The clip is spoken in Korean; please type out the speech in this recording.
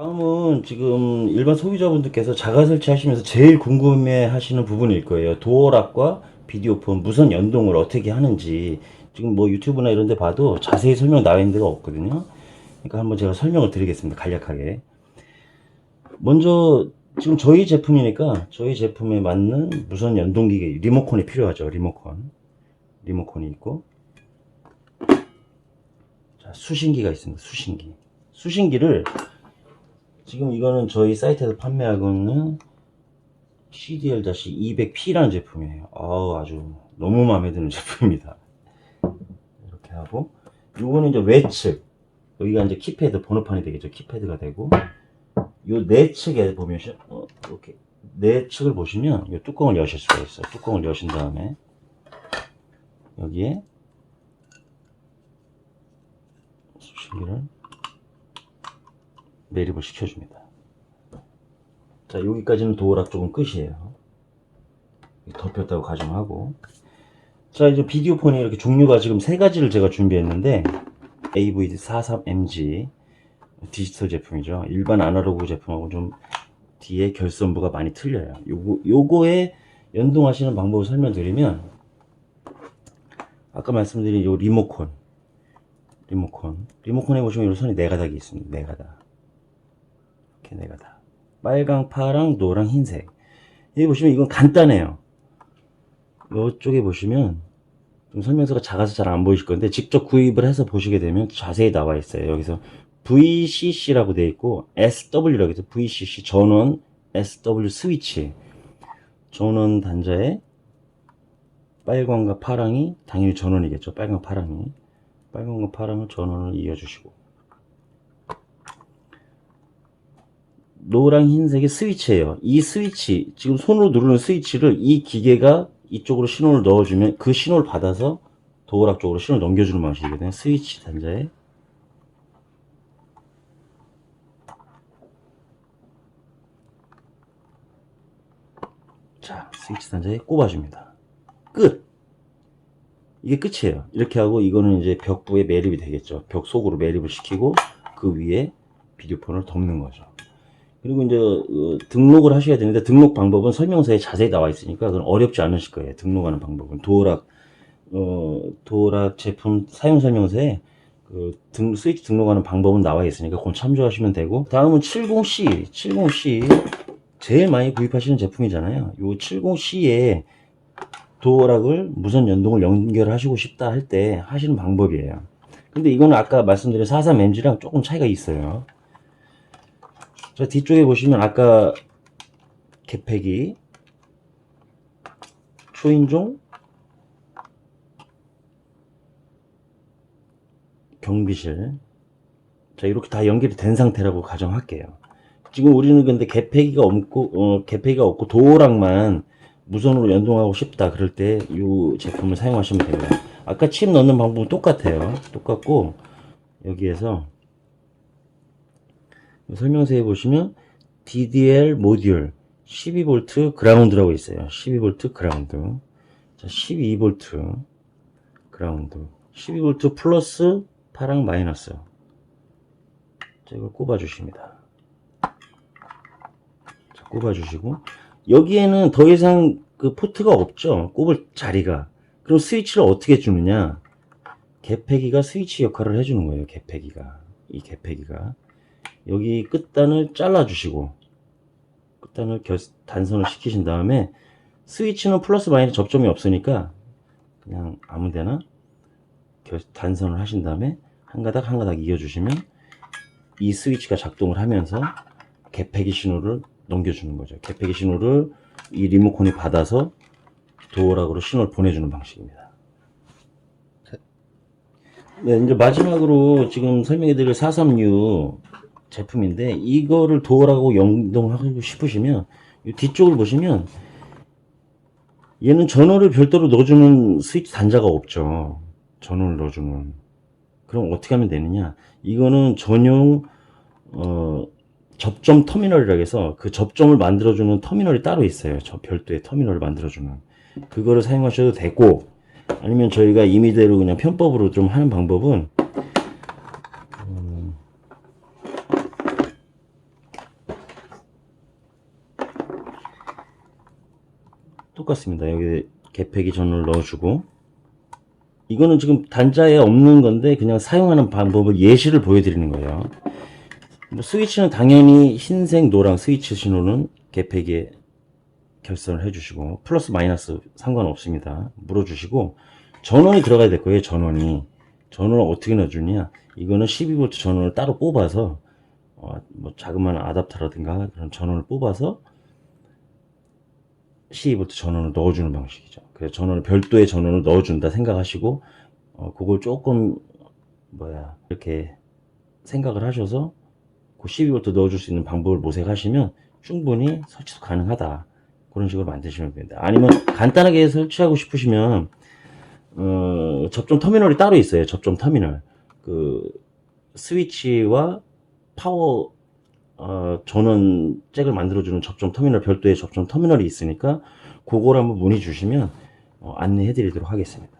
다음은 지금 일반 소비자분들께서 자가 설치하시면서 제일 궁금해 하시는 부분일 거예요. 도어락과 비디오폰 무선 연동을 어떻게 하는지 지금 뭐 유튜브나 이런 데 봐도 자세히 설명 나와 있는 데가 없거든요. 그러니까 한번 제가 설명을 드리겠습니다. 간략하게. 먼저 지금 저희 제품이니까 저희 제품에 맞는 무선 연동기기 리모컨이 필요하죠. 리모컨. 리모컨이 있고 자, 수신기가 있습니다. 수신기. 수신기를 지금 이거는 저희 사이트에서 판매하고 있는 CDL-200P라는 제품이에요. 아우, 아주 너무 마음에 드는 제품입니다. 이렇게 하고, 요거는 이제 외측. 여기가 이제 키패드, 번호판이 되겠죠. 키패드가 되고, 요 내측에 보면, 어, 이렇게, 내측을 보시면, 요 뚜껑을 여실 수가 있어요. 뚜껑을 여신 다음에, 여기에, 수신기를 매립을 시켜줍니다. 자, 여기까지는 도어락 쪽은 끝이에요. 덮였다고 가정하고. 자, 이제 비디오 폰이 이렇게 종류가 지금 세 가지를 제가 준비했는데, AVD43MG 디지털 제품이죠. 일반 아날로그 제품하고 좀 뒤에 결선부가 많이 틀려요. 요거, 요거에 연동하시는 방법을 설명드리면, 아까 말씀드린 요 리모컨. 리모컨. 리모컨에 보시면 요 손이 네 가닥이 있습니다. 네 가닥. 네 가닥. 빨강, 파랑, 노랑, 흰색. 여기 보시면 이건 간단해요. 이쪽에 보시면 좀 설명서가 작아서 잘 안 보이실 건데 직접 구입을 해서 보시게 되면 자세히 나와 있어요. 여기서 VCC라고 되어 있고 SW라고 해서 VCC 전원 SW 스위치 전원 단자에 빨강과 파랑이 당연히 전원이겠죠. 빨강, 파랑이 빨강과 파랑을 전원을 이어주시고 노랑 흰색의 스위치예요. 이 스위치, 지금 손으로 누르는 스위치를 이 기계가 이쪽으로 신호를 넣어주면 그 신호를 받아서 도어락 쪽으로 신호를 넘겨주는 방식이거든요. 스위치 단자에. 자, 스위치 단자에 꼽아줍니다. 끝! 이게 끝이에요. 이렇게 하고 이거는 이제 벽부에 매립이 되겠죠. 벽 속으로 매립을 시키고 그 위에 비디오폰을 덮는 거죠. 그리고 이제 어, 등록을 하셔야 되는데 등록 방법은 설명서에 자세히 나와 있으니까 그건 어렵지 않으실 거예요. 등록하는 방법은 도어락 어, 도어락 제품 사용 설명서에 그 등, 스위치 등록하는 방법은 나와 있으니까 그건 참조하시면 되고 다음은 70C 70C 제일 많이 구입하시는 제품이잖아요. 요 70C에 도어락을 무선 연동을 연결하시고 싶다 할 때 하시는 방법이에요. 근데 이거는 아까 말씀드린 43MG랑 조금 차이가 있어요. 저 뒤쪽에 보시면 아까 개폐기 초인종 경비실. 자 이렇게 다 연결이 된 상태라고 가정할게요. 지금 우리는 근데 개폐기가 없고 어, 개폐기가 없고 도어락만 무선으로 연동하고 싶다 그럴 때 이 제품을 사용하시면 됩니다. 아까 칩 넣는 방법은 똑같아요. 똑같고 여기에서 설명서에 보시면 DDL 모듈 12V 그라운드라고 있어요. 12V 그라운드. 자, 12V 그라운드. 12V 플러스 파랑 마이너스. 자, 이걸 꼽아 주십니다. 자, 꼽아 주시고 여기에는 더 이상 그 포트가 없죠. 꼽을 자리가. 그럼 스위치를 어떻게 주느냐? 개폐기가 스위치 역할을 해주는 거예요. 개폐기가. 이 개폐기가. 여기 끝단을 잘라 주시고 끝단을 결, 단선을 시키신 다음에 스위치는 플러스 마이너스 접점이 없으니까 그냥 아무데나 결, 단선을 하신 다음에 한 가닥 한 가닥 이어 주시면 이 스위치가 작동을 하면서 개폐기 신호를 넘겨주는 거죠. 개폐기 신호를 이 리모컨이 받아서 도어락으로 신호를 보내주는 방식입니다. 네, 이제 마지막으로 지금 설명해드릴 436 제품인데 이거를 도어락하고 연동하고 싶으시면 이 뒤쪽을 보시면 얘는 전원을 별도로 넣어주는 스위치 단자가 없죠. 전원을 넣어주는. 그럼 어떻게 하면 되느냐? 이거는 전용 어, 접점 터미널이라 해서 그 접점을 만들어주는 터미널이 따로 있어요. 저 별도의 터미널을 만들어주는. 그거를 사용하셔도 되고 아니면 저희가 임의대로 그냥 편법으로 좀 하는 방법은 똑같습니다. 여기 개폐기 전원을 넣어주고 이거는 지금 단자에 없는 건데 그냥 사용하는 방법을 예시를 보여드리는 거예요. 뭐 스위치는 당연히 흰색, 노랑 스위치 신호는 개폐기에 결선을 해주시고 플러스 마이너스 상관없습니다. 물어주시고 전원이 들어가야 될 거예요. 전원이 전원을 어떻게 넣어주냐? 이거는 12V 전원을 따로 뽑아서 어, 뭐 자그마한 아답터라든가 그런 전원을 뽑아서 12V 전원을 넣어주는 방식이죠. 그래서 전원을 별도의 전원을 넣어준다 생각하시고 어, 그걸 조금 뭐야 이렇게 생각을 하셔서 그 12V 넣어줄 수 있는 방법을 모색하시면 충분히 설치도 가능하다. 그런 식으로 만드시면 됩니다. 아니면 간단하게 설치하고 싶으시면 어, 접점 터미널이 따로 있어요. 접점 터미널. 그 스위치와 파워 어, 전원 잭을 만들어주는 접점 터미널 별도의 접점 터미널이 있으니까 그걸 한번 문의 주시면 어, 안내해 드리도록 하겠습니다.